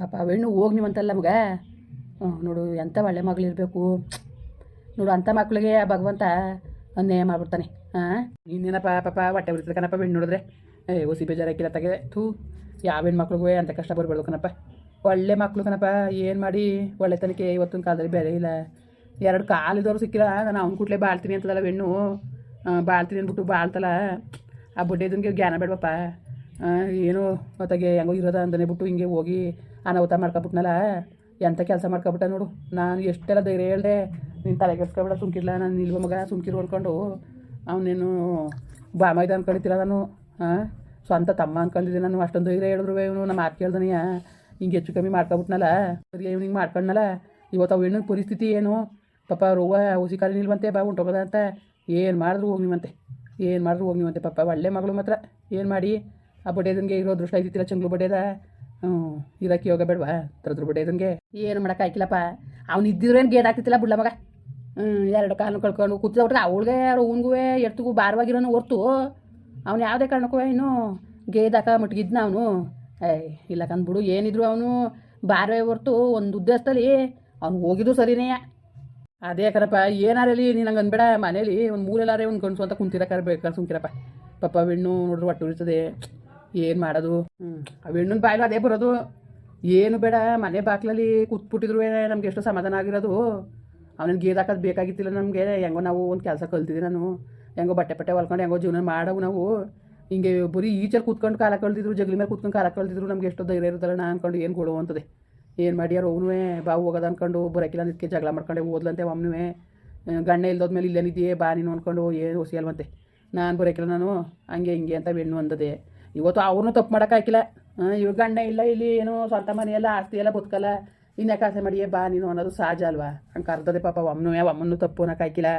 ಪಾಪ ಹೆಣ್ಣು ಹೋಗಿ ನೀವಂತಲ್ಲ ಮಗ ಹ್ಞೂ ನೋಡು ಎಂಥ ಒಳ್ಳೆ ಮಗಳಿರಬೇಕು. ನೋಡು ಅಂಥ ಮಕ್ಳಿಗೆ ಆ ಭಗವಂತ ಅನ್ಯಾಯ ಮಾಡ್ಬಿಡ್ತಾನೆ. ಹಾಂ ಇನ್ನೇನಪ್ಪ ಪಾಪ ಹೊಟ್ಟೆ ಬಿಡ್ತದೆ ಕಣಪ್ಪ ಬೆಣ್ಣು ನೋಡಿದ್ರೆ. ಏ ಓಸಿ ಬೇಜಾರಾಕಿಲ್ಲ ತಗೆ. ಥೂ, ಯಾವ ಹೆಣ್ಮಕ್ಳಿಗೂ ಅಂತ ಕಷ್ಟ ಬರಬೇಡ್ದು ಕಣಪ್ಪ. ಒಳ್ಳೆ ಮಕ್ಳು ಕಣಪ್ಪ, ಏನು ಮಾಡಿ? ಒಳ್ಳೆ ತನಕ ಇವತ್ತಿನ ಕಾಲದಲ್ಲಿ ಬೇರೆ ಇಲ್ಲ. ಎರಡು ಕಾಲಿದವರು ಸಿಕ್ಕಿಲ್ಲ, ನಾನು ಅವ್ನು ಕೂಡಲೇ ಬಾಳ್ತೀನಿ ಅಂತದಲ್ಲ ಬೆಣ್ಣು. ಬಾಳ್ತೀನಿ ಅಂದ್ಬಿಟ್ಟು ಬಾಳ್ತಲ್ಲ. ಆ ಬುಡ್ಡೆದನ್ಗೆ ಜ್ಞಾನ ಬೇಡಪ್ಪ ಏನೋ, ಹೊತ್ತಾಗೆ ಹೆಂಗೋ ಇರೋದ ಅಂದನೆ ಬಿಟ್ಟು ಹಿಂಗೆ ಹೋಗಿ ಅನಾಹುತ ಮಾಡ್ಕೊಬಿಟ್ನಲ್ಲ ಎಂಥ ಕೆಲಸ ಮಾಡ್ಕೊಬಿಟ್ಟ ನೋಡು. ನಾನು ಎಷ್ಟೆಲ್ಲ ಧೈರ್ಯ ಹೇಳ್ದೆ. ನೀನು ತಲೆ ಕೆಡ್ಸ್ಕೊಬೇಡ, ಸುಮ್ಕಿರ್ಲ. ನಾನು ನಿಲ್ವ ಮಗ, ಸುಮ್ಕಿರು ಅಂದ್ಕೊಂಡು ಅವನೇನು ಬಾಮೈದ ಅನ್ಕೊಂಡಿತ್ತಿಲ್ಲ ನಾನು. ಹಾಂ ಸ್ವಂತ ತಮ್ಮ ಅನ್ಕೊಂಡಿದ್ದೆ ನಾನು. ಅಷ್ಟೊಂದು ಧೈರ್ಯ ಹೇಳಿದ್ರು ಇವನು. ನಮ್ಮ ಮಾತು ಕೇಳ್ದನಯ್ಯ ಹಿಂಗೆ ಹೆಚ್ಚು ಕಮ್ಮಿ ಮಾಡ್ಕೊಬಿಟ್ನಲ್ಲ. ಸರಿ ಇವ್ನಿಗೆ ಮಾಡ್ಕೊಂಡ್ನಲ್ಲ. ಇವತ್ತು ಅವು ಹೆಣ್ಣಿನ ಪರಿಸ್ಥಿತಿ ಏನು? ಪಾಪ ರೋಗ ಹುಸಿ ಕಾಲಿ ನಿಲ್ವಂತೆ, ಬಾ ಉಂಟೋಗದ ಅಂತ. ಏನು ಮಾಡಿದ್ರು ಹೋಗಿ ನೀವಂತೆ. ಏನು ಮಾಡಿದ್ರು ಹೋಗಿ ನೀವಂತೆ. ಪಾಪ ಒಳ್ಳೆ ಮಗಳು ಮಾತ್ರ. ಏನು ಮಾಡಿ? ಆ ಬಡ್ಡೆದನ್ಗೆ ಇರೋ ದೃಷ್ಟ ಐತಿಲ್ಲ ಚಂಗ್ಳು ಬಡ್ಡೆದ ಹ್ಞೂ ಇದಕ್ಕೆ ಯೋಗ ಬೇಡವಾ? ತರದ್ರು ಬಿಡ, ಇದನ್ಗೆ. ಏನು ಮಾಡೋಕ್ಕಾಗಿಲ್ಲಪ್ಪ ಅವ್ನು ಇದ್ದಿದ್ರೇನು ಗೇದ್ ಆಗ್ತಿತ್ತಿಲ್ಲ ಬಿಡ್ಲ ಮಗ. ಹ್ಞೂ, ಎರಡು ಕಾಲು ಕಳ್ಕೊಂಡು ಕೂತಿದ್ಬಿಟ್ರೆ ಅವಳಿಗೆ ಅವ್ನಿಗೂ ಎಡ್ತಿಗೂ ಭಾರವಾಗಿರೋನು ಹೊರ್ತು. ಅವ್ನು ಯಾವುದೇ ಕಾರಣಕ್ಕೂ ಇನ್ನು ಗೇದಾಕ ಮುಟ್ಗಿದ್ನ ಅವನು. ಏಯ್, ಇಲ್ಲ ಕಂದ್ಬಿಡು ಏನಿದ್ರು ಅವನು ಬಾರವೇ ಹೊರ್ತು ಒಂದು ಉದ್ದೇಶದಲ್ಲಿ ಅವ್ನು ಹೋಗಿದ್ದು ಸರಿನೇ. ಅದೇ ಕರಪ್ಪ ಏನಾರಲ್ಲಿ ನೀನು ಹಂಗೆ ಅನ್ಬೇಡ. ಮನೇಲಿ ಒಂದು ಮೂಲೆಲ್ಲಾರೇ ಒಂದು ಕಣ್ಸು ಅಂತ ಕುಂತಿರ ಕರ್ಬೇಕು ಸುಮ್ಕಿರಪ್ಪ. ಪಪ್ಪ ಹೆಣ್ಣು ನೋಡ್ರಿ ಒಟ್ಟು ಉಳಿತದೆ ಏನು ಮಾಡೋದು? ಹ್ಞೂ ಆ ಹೆಣ್ಣನ ಬಾಯ್ಲು ಅದೇ ಬರೋದು. ಏನು ಬೇಡ ಮನೆ ಬಾಕ್ಲಲ್ಲಿ ಕೂತ್ಬಿಟ್ಟಿದ್ರು ನಮ್ಗೆ ಎಷ್ಟು ಸಮಾಧಾನ ಆಗಿರೋದು. ಅವನಿಗೆ ಗೇದ್ ಹಾಕೋದು ಬೇಕಾಗಿತ್ತಿಲ್ಲ ನಮಗೆ. ಹೆಂಗೋ ನಾವು ಒಂದು ಕೆಲಸ ಕಲ್ತಿದ್ದೆ ನಾನು. ಹೆಂಗೋ ಬಟ್ಟೆ ಬಟ್ಟೆ ಹೊಲ್ಕೊಂಡು ಹೆಂಗೋ ಜೀವನ ಮಾಡವು ನಾವು. ಹಿಂಗೆ ಬರೀ ಈಚಲ್ಲಿ ಕೂತ್ಕೊಂಡು ಕಾಲ ಕಳ್ದಿದ್ರು ಜಗಲಿ ಮೇಲೆ ಕೂತ್ಕೊಂಡು ಕಾಲ ಕಳ್ದಿದ್ರು ನಮ್ಗೆ ಎಷ್ಟೋ ಧೈರ್ಯ ಇರುತ್ತಲ್ಲ ನಾ ಅನ್ಕೊಂಡು ಏನು ಕೊಡು ಅಂತದೆ. ಏನು ಮಾಡ್ಯಾರ ಅವನು ಬಾವು ಹೋಗೋದು ಅನ್ಕೊಂಡು ಬರೋಕಿಲ್ಲ ಅದಕ್ಕೆ ಜಗಳ ಮಾಡ್ಕೊಂಡೆ ಓದ್ಲಂತೆ ಒಮ್ಮನೂ ಗಂಡ ಇಲ್ದೋದ್ಮೇಲೆ ಇಲ್ಲೇನಿದೆಯೇ ಬಾ ನೀನು ಅನ್ಕೊಂಡು ಏನು ಹೊಸಿಯಲ್ವಂತೆ ನಾನು ಬರೋಕಿಲ್ಲ ನಾನು. ಹಂಗೆ ಹಿಂಗೆ ಅಂತ ಹೆಣ್ಣು ಅಂದದೆ. ಇವತ್ತು ಅವ್ರನ್ನೂ ತಪ್ಪು ಮಾಡೋಕ್ಕಾಗಿಲ್ಲ ಇವಾಗ ಗಂಡ ಇಲ್ಲ, ಇಲ್ಲಿ ಏನು ಸ್ವಂತ ಮನೆಯೆಲ್ಲ ಆಸ್ತಿ ಎಲ್ಲ ಬದುಕಲ್ಲ ಇನ್ಯಾಕೆ ಆಸೆ ಮಾಡಿಯೇ ಬಾ ನೀನು ಅನ್ನೋದು ಸಹಜ ಅಲ್ವಾ? ಹಂಗೆ ಕರ್ದದೆ ಪಾಪ ಒಮ್ಮನೂ ಒಮ್ಮನ್ನು ತಪ್ಪು ಅನ್ನೋಕ್ಕಾಗಿಲ್ಲ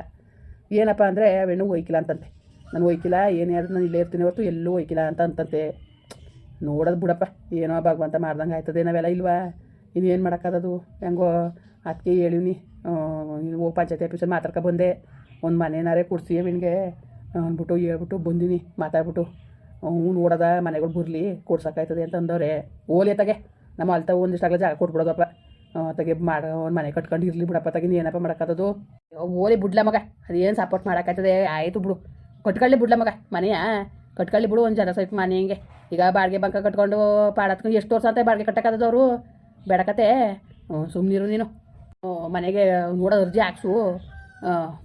ಏನಪ್ಪ ಅಂದರೆ ಹೆಣ್ಣು ಒಯ್ಕಿಲ್ಲ ಅಂತಂತೆ. ನಾನು ಒಯ್ಕಿಲ್ಲ ಏನೇ ಆದ್ರೂ ನಾನು ಇಲ್ಲೇ ಇರ್ತೀನಿ ಹೊರತು ಎಲ್ಲೂ ಒಯ್ಕಿಲ್ಲ ಅಂತ ಅಂತಂತೆ. ನೋಡೋದು ಬಿಡಪ್ಪ, ಏನೋ ಭಗವಂತ ಮಾಡ್ದಂಗೆ ಆಯ್ತದೆ ನಾವೆಲ್ಲ ಇಲ್ವಾ? ಇನ್ನೇನು ಮಾಡೋಕ್ಕದದು? ಹೆಂಗೋ ಅದಕ್ಕೆ ಹೇಳಿವ್ನಿ ಓ ಪಂಚಾಯತಿ ಆಫೀಸಲ್ಲಿ ಮಾತಾಡ್ಕೊ ಬಂದೆ. ಒಂದು ಮನೆನಾರೇ ಕೊಡ್ಸಿ ಅವನಿಗೆ ಅಂದ್ಬಿಟ್ಟು ಹೇಳ್ಬಿಟ್ಟು ಬಂದೀನಿ, ಮಾತಾಡ್ಬಿಟ್ಟು. ಹ್ಞೂ ನೋಡೋದ ಮನೆಗಳು ಬುರ್ಲಿ ಕೊಡ್ಸೋಕಾಯ್ತದೆ ಅಂತ ಅಂದವ್ರೆ, ಓಲಿ ತಗೆ, ನಮ್ಮ ಅಲ್ತ ಒಂದಿಷ್ಟಾಗಲ ಜಾಗ ಕೊಟ್ಬಿಡೋದಪ್ಪ. ತಗೆ ಮಾಡ, ಒಂದು ಮನೆ ಕಟ್ಕೊಂಡು ಇರಲಿ ಬಿಡಪ್ಪ ತಗಿನ ಏನಪ್ಪ ಮಾಡೋಕ್ಕಾಗದು ಓಲಿ ಬಿಡ್ಲ ಮಗ, ಅದೇನು ಸಪೋರ್ಟ್ ಮಾಡೋಕ್ಕಾಯ್ತದೆ? ಆಯಿತು ಬಿಡು. ಕಟ್ಕೊಳ್ಳಿ ಬಿಡ್ಲ ಮಗ, ಮನೆಯ? ಕಟ್ಕೊಳ್ಳಿ ಬಿಡು, ಒಂದು ಜನ ಸ್ವಲ್ಪ ಮನೆ ಹಿಂಗೆ. ಈಗ ಬಾಡಿಗೆ ಬಂಕ ಕಟ್ಕೊಂಡು ಪಾಡತ್ಕೊಂಡು ಎಷ್ಟು ವರ್ಷ ಅಂತ ಬಾಡಿಗೆ ಕಟ್ಟಕ್ಕಾದವರು ಬೇಡಕತೆ ಸುಮ್ಮನಿರು ನೀನು. ಮನೆಗೆ ನೋಡೋ ಅರ್ಜಿ ಹಾಕ್ಸು.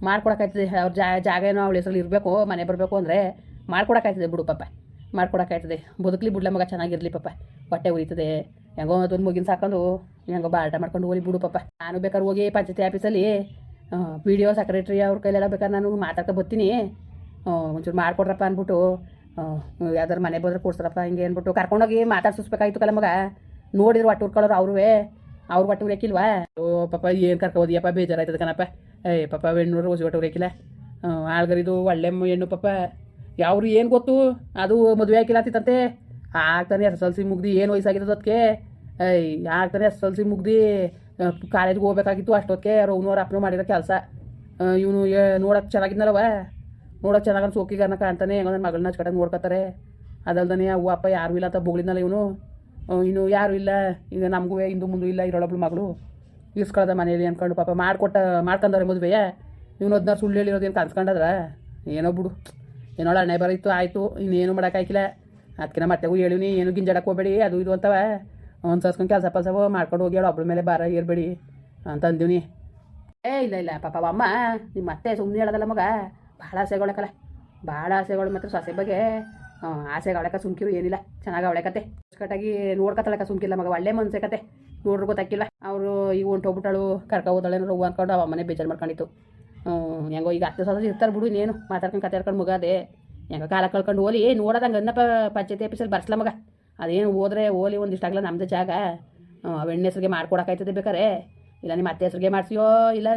ಮಾಡ್ಕೊಡಕ್ಕಾಯ್ತದೆ. ಅವ್ರ ಜಾಗ ಏನೋ ಅವಳ ಹೆಸರಲ್ಲಿ ಇರಬೇಕು, ಮನೆ ಬರಬೇಕು ಅಂದರೆ ಮಾಡ್ಕೊಡಕ್ಕಾಯ್ತದೆ ಬಿಡು ಪಾಪ. ಮಾಡ್ಕೊಡಕ್ಕಾಯ್ತದೆ. ಬದುಕಲಿ ಬಿಡ್ಲ ಮಗ ಚೆನ್ನಾಗಿರಲಿ ಪಾಪ ಹೊಟ್ಟೆ ಉರಿತದೆ. ಹೆಂಗೋ ಅದೊಂದು ಮುಗಿನ ಸಾಕೊಂಡು ಹೆಂಗೋ ಬಾಟ ಮಾಡ್ಕೊಂಡು ಹೋಗಿ ಬಿಡು ಪಾಪ ನಾನು ಬೇಕಾದ್ರೆ ಹೋಗಿ ಪಂಚಾಯತಿ ಆಫೀಸಲ್ಲಿ ಪಿ ಡಿ ಒ ಸೆಕ್ರೆಟ್ರಿ ಅವ್ರ ಕೈಲೆಲ್ಲ ಬೇಕಾದ್ರೆ ನಾನು ಮಾತಾಡ್ಕೊ ಬರ್ತೀನಿ. ಒಂಚೂರು ಮಾಡ್ಕೊಡ್ರಪ್ಪ ಅಂದ್ಬಿಟ್ಟು ಯಾವ್ದಾರು ಮನೆ ಬಂದ್ರೆ ಕೊಡ್ಸ್ರಪ್ಪ ಹಿಂಗೆ ಅಂದ್ಬಿಟ್ಟು ಕರ್ಕೊಂಡೋಗಿ ಮಾತಾಡ್ಸಿಸ್ಬೇಕಾಯ್ತು ಕಲ ಮಗ. ನೋಡಿದ್ರು ಒಟ್ಟು ಉರ್ಕೊಳ್ಳೋರು ಅವ್ರುವೇ. ಅವ್ರು ಒಟ್ಟು ಉರಿಯಕ್ಕಿಲ್ವಾ ಓ ಪಾಪ ಏನು ಕರ್ಕೋದಿಯಪ್ಪ ಬೇಜಾರಾಯ್ತದ ಕಣಪ್ಪ. ಏಯ್ ಪಾಪ ಹೆಣ್ಣೂರು ಹೊಸ ಒಟ್ಟು ಆಳ್ಗರಿದು ಒಳ್ಳೆ ಹೆಣ್ಣು ಪಾಪ ಯಾವ್ರು ಏನು ಗೊತ್ತು? ಅದು ಮದುವೆ ಹಾಕಿಲ್ಲ ಅಂತಿತ್ತಂತೆ ಆಗ್ತಾನೆ ಎಸ್ ಎಲ್ ಸಿ ಮುಗ್ದು ಏನು ವಯಸ್ಸಾಗಿರೋದು ಅದಕ್ಕೆ ಆಗ್ತಾನೆ ಎಸ್ ಎಲ್ ಸಿ ಮುಗ್ದು ಕಾಲೇಜ್ಗೆ ಹೋಗ್ಬೇಕಾಗಿತ್ತು ಅಷ್ಟೊತ್ತಿಗೆ ರೌನವ್ರು ಅಪ್ನೂ ಮಾಡಿರೋ ಕೆಲಸ. ಇವನು ನೋಡೋಕೆ ಚೆನ್ನಾಗಿದ್ನಲ್ಲವ? ನೋಡೋಕೆ ಚೆನ್ನಾಗಿ ಸೋಕಿಗಾರನ ಕಾಣ್ತಾನೆ, ಹೆಂಗೋ ಮಗಳನ್ನ ಕಡೆ ನೋಡ್ಕೊತಾರೆ. ಅದಲ್ದನೆ ಅವ್ವ ಅಪ್ಪ ಯಾರೂ ಇಲ್ಲ ಅಂತ ಬೋಗಳಿದ್ನಲ್ಲ ಇವನು. ಇನ್ನು ಯಾರು ಇಲ್ಲ. ಈಗ ನಮಗೂ ಹಿಂದು ಮುಂದೆ ಇಲ್ಲ ಇರೋಳೊಬ್ಳು ಮಗಳು. ಇಸ್ಕೊಳ್ದ ಮನೇಲಿ ಅನ್ಕೊಂಡು ಪಾಪ ಮಾಡಿಕೊಟ್ಟ ಮಾಡ್ಕೊಂಡವ್ರೆ ಮದುವೆ ಇವನು ಹದಿನಾರು ಸುಳ್ಳು ಹೇಳಿರೋದು ಏನು ಕನ್ಸ್ಕೊಂಡದ್ರ ಏನೋ ಬಿಡು. ಏನೋ ಹಣೆ ಬರೀತು, ಆಯಿತು, ಇನ್ನೇನು ಮಾಡೋಕ್ಕಾಯ್ಕಿಲ್ಲ ಅದಕ್ಕಿನ ಮತ್ತೆಗೂ ಹೇಳಿವ್ನಿ, ಏನು ಗಿಂಜಾಡಕ್ಕೆ ಹೋಗ್ಬೇಡಿ, ಅದು ಇದು ಅಂತವ. ಒಂದು ಸರ್ಸ್ಕೊಂಡು ಕೆಲಸ ಪಲ್ಸವ ಮಾಡ್ಕೊಂಡು ಹೋಗಿ ಹೇಳು ಒಬ್ಬಳ ಮೇಲೆ ಬಾರ ಏರ್ಬೇಡಿ ಅಂತ ಅಂದೀವ್ನಿ. ಏ, ಇಲ್ಲ ಇಲ್ಲ, ಪಾಪ ಅಮ್ಮ ನಿಮ್ಮ ಮತ್ತೆ ಸುಮ್ಮನೆ ಹೇಳೋದಲ್ಲ ಮಗ. ಭಾಳ ಆಸೆಗೊಳಕಲ್ಲ ಭಾಳ ಆಸೆಗಳು ಮಾತ್ರ ಸೊಸೆ ಬಗ್ಗೆ. ಆಸೆ ಆಸೆಗಳಕ ಸುಮ್ಕಿರು, ಏನಿಲ್ಲ. ಚೆನ್ನಾಗಿ ಅವಳೆ ಕತೆ. ಕಟ್ಟಾಗಿ ನೋಡ್ಕೊತಾಳಕ ಸುಮ್ಕಿಲ್ಲ ಮಗ. ಒಳ್ಳೆ ಮನ್ಸೆ ಕತೆ. ನೋಡ್ರಿ ಗೊತ್ತಾಕಿಲ್ಲ ಅವರು ಈಗ ಹೊಂಟು ಹೋಗ್ಬಿಟ್ಟಾಳು ಕರ್ಕೊ ಹೋದಾಳೆ ಹೂವು ಅನ್ಕೊಂಡು ಅವ ಮನೆ ಬೇಜಾರು ಮಾಡ್ಕೊಂಡಿತ್ತು. ಹೆಂಗೋ ಈಗ ಹತ್ತು ಸಾವಿರ ಇರ್ತಾರೆ ಬಿಡು ಇನ್ನೇನು. ಮಾತಾಡ್ಕೊಂಡು ಕತೆ ಮುಗಾದೆ ಹೆಂಗೋ ಕಾಲ ಕಳ್ಕೊಂಡು ಓಲಿ ನೋಡೋದಂಗೆ ಅನ್ನಪ್ಪ ಪಂಚಾಯತಿ ಆಫೀಸಲ್ಲಿ ಬರ್ಸ್ಲ ಮಗ. ಅದೇನು ಹೋದ್ರೆ ಓಲಿ ಒಂದಿಷ್ಟಾಗಲ್ಲ ನಮ್ಮದು ಜಾಗ. ಅವೆಣ್ಣೆ ಹೆಸ್ರಿಗೆ ಮಾಡ್ಕೊಡೋಕಾಯ್ತದೆ ಬೇಕಾರೆ. ಇಲ್ಲ ನಿಮ್ಮ ಅತ್ತೆ ಹೆಸ್ರಿಗೆ ಮಾಡ್ತೀಯೋ ಇಲ್ಲ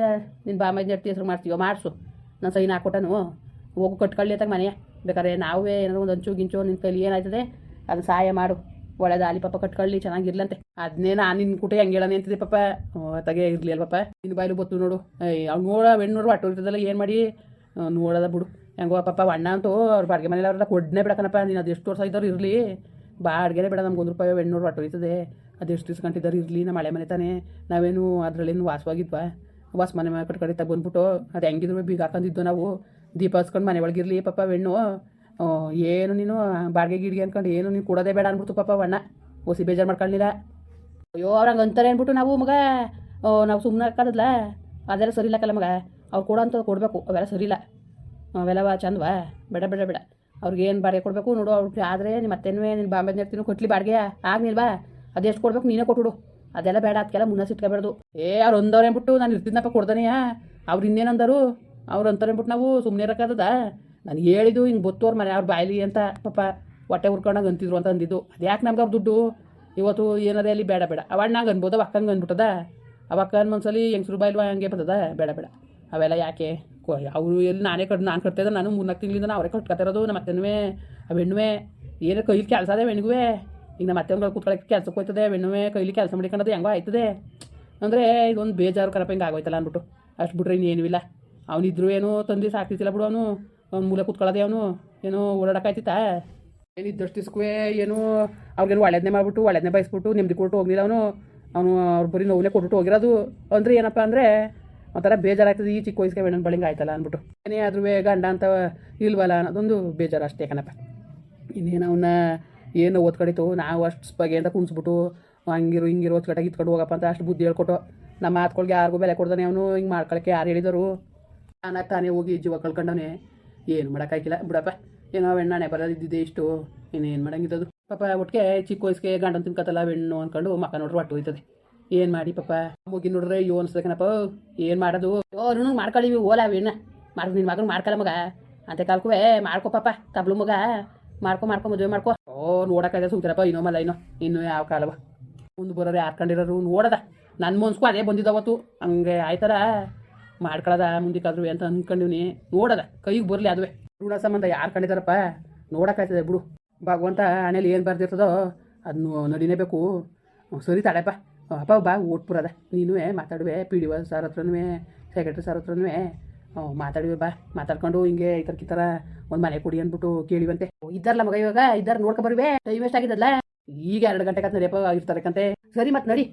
ನಿನ್ನ ಬಾಮೈದ ಅತ್ತೆ ಹೆಸ್ರು ಮಾಡ್ತೀಯೋ ಮಾಡಿಸು. ನಾನು ಸೈನ್ ಹಾಕ್ಕೊಟ್ಟನು ಹೋಗು ಕಟ್ಕೊಳ್ಳಿ ಅತ್ತಾಗ ಮನೆಯ ಬೇಕಾದ್ರೆ ನಾವೇ ಏನಾದ್ರು ಒಂದು ಅಂಚು ಗಿಂಚು ನಿನ್ನ ಕೈಲಿ ಏನಾಯ್ತದೆ ಅದನ್ನು ಸಹಾಯ ಮಾಡು. ಒಳ್ಳೆದ ಆಲಿ ಪಾಪ ಕಟ್ಕೊಳ್ಳಿ ಚೆನ್ನಾಗಿರ್ಲಂತೆ ಅದನ್ನೇ ನಾನು ನಿನ್ನ ಕುಟೆ ಹೆಂಗೆ ಹೇಳನೆ ಅಂತಿದ್ದೆ ಪಾಪ. ತಗೆ ಇರಲಿ ಅಲ್ವಪ್ಪ. ನಿನ್ನ ಬಾಯ್ಲು ಬತ್ತು ನೋಡು. ಅವ್ನು ನೋಡ, ಹೆಣ್ಣು ಒಟ್ಟು ಇರ್ತದಲ್ಲ ಏನು ಮಾಡಿ? ನೋಡದ ಬಿಡು. ಹೆಂಗೋ ಪಾಪ, ಅಣ್ಣ ಅಂತೂ ಅವ್ರ ಬಾಡಿಗೆ ಮನೇಲಿ ಕೊಡ್ನೇ ಬಿಡಕನಪ್ಪ ನೀನು ಅದು ಎಷ್ಟು ವರ್ಷ ಇದ್ದವ್ರು ಇರಲಿ. ಬಾಡಿಗೆನೇ ಬೇಡ ನಮ್ಗೆ ಒಂದು ರೂಪಾಯಿ ಹೆಣ್ಣು ಒಟ್ಟು ಹೋಯ್ತದೆ ಅದೆಷ್ಟು ದಿವ್ಸ ಗಂಟಿದ್ದಾರೆ ಇರಲಿ ನಮ್ಮ ಮಳೆ ಮನೆ ತಾನೇ. ನಾವೇನು ಅದರಲ್ಲೇನು ವಾಸವಾಗಿದ್ವಾ? ವಾಸ ಮನೆ ಮನೆ ಕಟ್ಕಡೆ ಬಂದ್ಬಿಟ್ಟು ಅದು ಹೆಂಗಿದ್ರು ಬೀಗ ಹಾಕೊಂಡಿದ್ದು ನಾವು. ದೀಪ ಹಚ್ಕೊಂಡು ಮನೆ ಒಳಗಿರಲಿ ಪಾಪ, ಹೆಣ್ಣು. ಏನು ನೀನು? ಬಾಡಿಗೆ ಗಿಡಿಗೆ ಅನ್ಕೊಂಡು ಏನು? ನೀನು ಕೊಡೋದೇ ಬೇಡ ಅಂದ್ಬಿಡ್ತು ಪಾಪ ಅಣ್ಣ ಓಸಿ ಬೇಜಾರು ಮಾಡ್ಕೊಳ್ಳಿಲ್ಲ ಅಯ್ಯೋ ಅವ್ರಂಗೆ ಅಂತಾರೆ ಅಂದ್ಬಿಟ್ಟು ನಾವು ಮಗ ನಾವು ಸುಮ್ಮನೆ ಹಾಕೋದಲ್ಲ ಅದೆಲ್ಲ ಸರಿ ಇಲ್ಲಕ್ಕಲ್ಲ ಮಗ. ಅವ್ರು ಕೊಡೋ ಅಂಥದ್ದು ಕೊಡಬೇಕು. ಅವೆಲ್ಲ ಸರಿ ಇಲ್ಲ. ಅವೆಲ್ಲವ ಚಂದವಾ? ಬೇಡ ಬೇಡ ಬೇಡ. ಅವ್ರಿಗೆ ಏನು ಬಾಡಿಗೆ ಕೊಡಬೇಕು ನೋಡು. ಅವ್ರು ಆದರೆ ನಿಮ್ಮ ಮತ್ತೇನು ನೀನು ಬಾಂಬೆ ನೆಡ್ತೀನಿ ಕೊಟ್ಲಿ ಬಾಡಿಗೆ. ಆಗ್ನಿಲ್ವಾ ಅದೆಷ್ಟು ಕೊಡಬೇಕು ನೀನೇ ಕೊಟ್ಬಿಡು ಅದೆಲ್ಲ ಬೇಡ, ಅದಕ್ಕೆಲ್ಲ ಮುನ್ನ ಇಟ್ಕೋಬೇಡ್ದು ಏ, ಅವ್ರು ಒಂದವ್ರು ಅಂದ್ಬಿಟ್ಟು ನಾನು ಇರ್ತಿದ್ದಪ್ಪ ಕೊಡ್ದಾನೆಯಾ? ಅವ್ರು ಇನ್ನೇನಂದರು ಅವ್ರು ಅಂತಾರೆ ಅಂದ್ಬಿಟ್ಟು ನಾವು ಸುಮ್ಮನೆ ಇರೋಕ್ಕಾಗದ? ನಾನು ಹೇಳಿದ್ದು ಹಿಂಗೆ ಗೊತ್ತೋರು ಮನೆ ಅವ್ರ ಬಾಯಲಿ ಅಂತ ಪಾಪ ಹೊಟ್ಟೆ ಹುರ್ಕೊಂಡಾಗ ಅಂತಿದ್ರು ಅಂತ ಅಂದಿದ್ದು. ಅದು ಯಾಕೆ ನಮ್ಗೆ ಅವ್ರ ದುಡ್ಡು? ಇವತ್ತು ಏನದೇ ಅಲ್ಲಿ ಬೇಡ ಬೇಡ. ಅವಾಗ ನಂಗೆ ಅನ್ಬೋದು, ಅವ ಅಕ್ಕಂಗೆ ಅಂದ್ಬಿಟ್ಟದ ಅವ ಅಕ್ಕನ ಒಂದ್ಸಲಿ ಹೆಂಗ್ಸ್ರು ಬಾಯ್ಲ್ವಾ ಹಂಗೆ ಬರ್ತದ ಬೇಡ ಬೇಡ. ಅವೆಲ್ಲ ಯಾಕೆ? ಅವರು ಎಲ್ಲಿ ನಾನೇ ಕಟ್ ನಾನು ಕಟ್ತಾಯಿದ್ದೆ ನಾನು ಮೂರ್ನಾಲ್ಕು ತಿಂಗಳಿಂದ ಅವರೇ ಕಟ್ಕೊತಿರೋದು ನಮ್ಮ ಅತ್ತೆನೂ ಆ ಹೆಣ್ಣುವೆ. ಏನೋ ಕೈಲಿ ಕೆಲಸ ಅದೇ ಹೆಣ್ಗುವೆ. ಈಗ ನಮ್ಮ ಅತ್ತೆಗಳು ಕೂತ್ಕೊಳಕ್ಕೆ ಕೆಲಸಕ್ಕೆ ಹೋಯ್ತದೆ, ಹೆಣ್ಣುವೆ ಕೈಲಿ ಕೆಲಸ ಮಾಡಿಕೊಂಡದು ಹೆಂಗೋ ಆಯ್ತದೆ. ಅಂದರೆ ಇದೊಂದು ಬೇಜಾರು ಕರಪ ಹಿಂಗೆ ಆಗೋಯ್ತಲ್ಲ ಅಂದ್ಬಿಟ್ಟು. ಅಷ್ಟು ಬಿಟ್ರೆ ಇನ್ನೇನೂ ಇಲ್ಲ. ಅವನಿದ್ರು ಏನೋ ತಂದು ಸಾಕ್ತಿತ್ತಿಲ್ಲ ಬಿಡು ಅವ್ನ. ಮೂಲೆ ಕೂತ್ಕೊಳ್ಳೋದೆ ಅವನು. ಏನೋ ಓಡಾಡಕ್ಕಾಯ್ತಿತ್ತಾ? ಏನಿದ್ದಷ್ಟು ದಿವ್ಸಕ್ಕೂ ಏನು ಅವ್ರಿಗೇನು ಒಳ್ಳೇದನ್ನೇ ಮಾಡಿಬಿಟ್ಟು ಒಳ್ಳೆದನ್ನೇ ಬಯಸ್ಬಿಟ್ಟು ನೆಮ್ಮದಿ ಕೊಟ್ಟು ಹೋಗಲಿಲ್ಲ ಅವನು. ಅವನು ಅವ್ರ ಬರೀ ನೋವನ್ನೇ ಕೊಟ್ಬಿಟ್ಟು ಹೋಗಿರೋದು. ಅಂದರೆ ಏನಪ್ಪ ಅಂದರೆ ಒಂಥರ ಬೇಜಾರಾಗ್ತದೆ, ಈ ಚಿಕ್ಕ ವಯಸ್ಸಿಗೆ ಹೆಣ್ಣು ಬಳಿಂಗ್ ಆಯ್ತಲ್ಲ ಅಂದ್ಬಿಟ್ಟು. ಏನೇ ಆದ್ರೂ ಗಂಡ ಅಂತ ಇಲ್ವಲ್ಲ ಅನ್ನೋದೊಂದು ಬೇಜಾರು ಅಷ್ಟೇ ಕಣಪ್ಪ. ಇನ್ನೇನು ಅವನ್ನ ಏನು ಓದ್ಕಡಿತು ನಾವು ಅಷ್ಟು ಸ್ಪಗೆ ಅಂತ ಕುಣಿಸ್ಬಿಟ್ಟು, ಹಂಗಿರು ಹಿಂಗಿರು ಓದ್ಕಟ್ಟಾಗಿ ಇತ್ಕೊಂಡು ಹೋಗಪ್ಪ ಅಂತ ಅಷ್ಟು ಬುದ್ಧಿ ಹೇಳ್ಕೊಟ್ಟು, ನಮ್ಮ ಮಾತುಗಳಿಗೆ ಯಾರಿಗೂ ಬೆಲೆ ಕೊಡ್ತಾನೆ ಅವನು. ಹಿಂಗೆ ಮಾಡ್ಕೊಳಕ್ಕೆ ಯಾರು ಹೇಳಿದರು? ನಾನಾಗ ತಾನೇ ಹೋಗಿ ಜೀವ ಕಳ್ಕೊಂಡವನೆ. ಏನು ಮಾಡೋಕ್ಕಾಗಿಲ್ಲ ಬಿಡಪ್ಪ. ಏನೋ ಹೆಣ್ಣಾಣೆ ಬರೋದಿದ್ದಿದೆ ಇಷ್ಟು. ಇನ್ನೇನು ಮಾಡಂಗಿದ್ದದು? ಪಾಪ ಒಟ್ಟಿಗೆ ಚಿಕ್ಕ ವಯಸ್ಸಿಗೆ ಗಂಡನ ತಿನ್ಕತ್ತಲ್ಲ ಹೆಣ್ಣು ಅಂದ್ಕೊಂಡು ಮಕ್ಕ ನೋಡ್ರಿ ಒಟ್ಟು ಹೋಯ್ತದೆ ಏನು ಮಾಡಿ ಪಾಪ? ಮುಗಿ ನೋಡ್ರೆ ಯೋ ಅನ್ಸ್ಬೇಕನಪ್ಪ ಏನು ಮಾಡೋದು? ಓ ನೀನು ಮಾಡ್ಕೊಳ್ಳಿವಿ, ಓಲ ಹೆಣ್ಣ ಮಾಡ್ಕೊ ನಿನ್ನ ಮಗನ ಮಾಡ್ಕಲ್ಲ ಮಗ. ಅಂತ ಕಾಲ್ಕುವೆ ಮಾಡ್ಕೊ ಪಾಪ ತಬ್ಲು ಮಗ. ಮಾಡ್ಕೊ ಮಾಡ್ಕೊ, ಮದುವೆ ಮಾಡ್ಕೊ. ಓ ನೋಡಕ್ಕಾಗ ಸುಮ್ತಿರಪ್ಪ ಇನ್ನೋ ಮಲ್ಲ, ಇನ್ನೋ. ಇನ್ನೂ ಯಾವ ಕಾಲವ? ಮುಂದೆ ಬರೋರು ಯಾರ್ಕೊಂಡಿರೋರು ನೋಡದ. ನನ್ನ ಮನ್ಸ್ಗೂ ಅದೇ ಬಂದಿದ್ದಾವತ್ತು ಹಂಗೆ ಆಯ್ತಾರ ಮಾಡ್ಕೊಳ್ಳೋದ ಮುಂದಕ್ಕಾದ್ರು ಅಂತ ಅನ್ಕೊಂಡಿವ್ನಿ. ನೋಡದ, ಕೈಗೆ ಬರಲಿ ಅದುವೆ. ಋಣ ಸಂಬಂಧ ಯಾರು ಕಂಡಿದಾರಪ್ಪ? ನೋಡಕ್ಕಾಯ್ತದೆ ಬಿಡು. ಭಗವಂತ ಹಣೆಯಲ್ಲಿ ಏನು ಬರ್ದಿರ್ತದೋ ಅದನ್ನು ನಡಿನೇಬೇಕು. ಸರಿ ತಾಳೆಪ್ಪ ಅಪ್ಪ. ಬಾ ಓಟ್ಪುರದ ನೀನು ಮಾತಾಡುವೆ, ಪಿ ಡಿ ಒ ಸರ್ ಹತ್ರನೂ ಸೆಕ್ರೆಟ್ರಿ ಸರ್ ಹತ್ರನೂ ಮಾತಾಡುವೆ, ಬಾ. ಮಾತಾಡ್ಕೊಂಡು ಹಿಂಗೆ ಈ ಥರ ಈ ಒಂದು ಮನೆ ಕೊಡಿ ಅಂದ್ಬಿಟ್ಟು ಕೇಳಿವಂತೆ. ಇದ್ದಾರಲ್ಲ ಮಗ ಇವಾಗ? ಇದ್ದಾರ ನೋಡ್ಕೊ ಬರುವೆ. ಟೈಮ್ ವೇಸ್ಟ್ ಆಗಿದ್ದಲ್ಲ. ಈಗ ಎರಡು ಗಂಟೆ ಕತ್ ನಡಿಯಪ್ಪ ಇರ್ತಾರಕ್ಕಂತೆ ಸರಿ ಮತ್ತೆ ನಡಿ.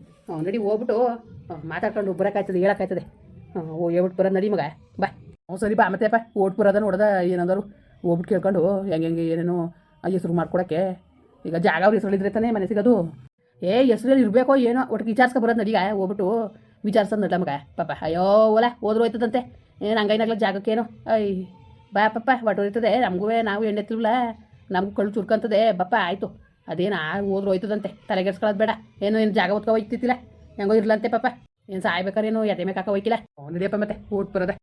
ನಡಿ, ಹೋಗ್ಬಿಟ್ಟು ಮಾತಾಡ್ಕೊಂಡು ಬರೋಕ್ಕಾಯ್ತದೆ ಹೇಳೋಕ್ಕಾಯ್ತದೆ ಹೇಳ್ಬಿಟ್ಟು ಬರೋದು ನಡಿ ಮಗ. ಬಾ ಹ್ಞೂ, ಸರಿ, ಬಾ ಮತ್ತೆಪ್ಪ ಓಟ್ ಬರೋದ ನೋಡ್ದ ಏನಂದರು. ಹೋಗ್ಬಿಟ್ಟು ಕೇಳ್ಕೊಂಡು, ಹೆಂಗೆ ಹೆಂಗೆ, ಏನೇನು ಹೆಸ್ರು ಮಾಡ್ಕೊಡಕ್ಕೆ ಈಗ ಜಾಗ ಅವ್ರ ಇದ್ರೆ ತಾನೇ ಮನೆ ಸಿಗೋದು. ಏ, ಹೆಸ್ರಲ್ಲಿ ಇರಬೇಕೋ ಏನೋ, ಒಟ್ಟಿಗೆ ವಿಚಾರಿಸ್ಕೊ ಬರೋದು ನಡೀಗ ಹೋಗ್ಬಿಟ್ಟು ವಿಚಾರಿಸೋದು ನಡ ಮಗ. ಪಾಪ, ಅಯ್ಯೋ ಓಲ ಹೋದ್ರು ಹೋಯ್ತದಂತೆ. ಏನು ಹಂಗೈನಾಗ್ಲ ಜಾಗಕ್ಕೇನೋ. ಐ, ಬಾ ಪಪ್ಪ ಒಟ್ಟು ಹೋಯ್ತದೆ ನಮಗೂ ನಾವು ಎಣ್ಣೆತ್ತಿಲ್ವಲ್ಲ ನಮಗೂ ಕಳ್ಳು ಚುರ್ಕಂತದೆ. ಬಪ್ಪ ಆಯಿತು. ಅದೇನು, ಹೋದ್ರು ಹೋಯ್ತದಂತೆ. ತಲೆಗೆಡ್ಸ್ಕೊಳ್ಳೋದು ಬೇಡ. ಏನೋ, ಏನು ಜಾಗ ಹೊತ್ಕೊ ಹೋಯ್ತಿತ್ತಿಲ್ಲ ಹೆಂಗೋ ಇರ್ಲಂತೆ, ಪಾಪ. ಏನು ಸಾಯ್ಬೇಕಾರೇನು ಎದೆ ಮೇಕಾಕ ಹೋಯ್ಕಿಲ್ಲ ಅವ್ನು ನಡಿಯಪ್ಪ ಮತ್ತೆ ಊಟ ಬರೋದೆ.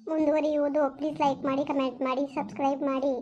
ಮುಂದುವರಿಯುವುದು ಪ್ಲೀಸ್ ಲೈಕ್ ಮಾಡಿ ಕಮೆಂಟ್ ಮಾಡಿ ಸಬ್ಸ್ಕ್ರೈಬ್ ಮಾಡಿ.